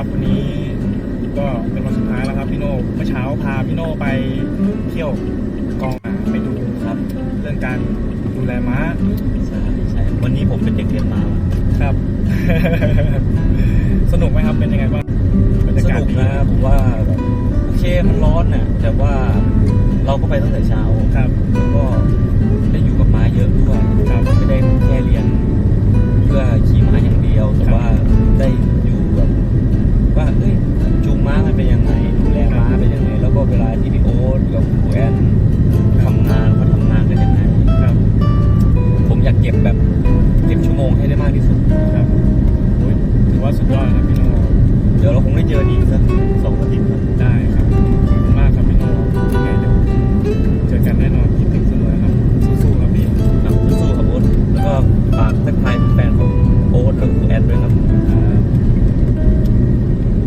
ครับวันนี้ก็เป็นวันสุดท้ายแล้วครับพี่โน่เมื่อเช้าพาพี่โน่ไปเที่ยวกองอะไปดูครับ เรื่องการดูแลม้าใช่ใช่วันนี้ผมเป็นเด็กเรียนมาว่ะครับ สนุกไหมครับเป็นยังไงบ้างบรรยาสกาศนุกดีนะผมว่าแบบโอเคมันร้อนน่ะแต่ว่าเราก็ไปตั้งแต่เช้าครับแล้วก็ แล้วก็เวลาที่พี่โอ๊ตกับครูแอนทำงานเขาทำงานกันยังไงครับ ผมอยากเก็บแบบเก็บชั่วโมงให้ได้มากที่สุดครับโอ้ยถือว่าสุดยอดครับพี่โน่เดี๋ยวเราคงได้เจอดีกสัก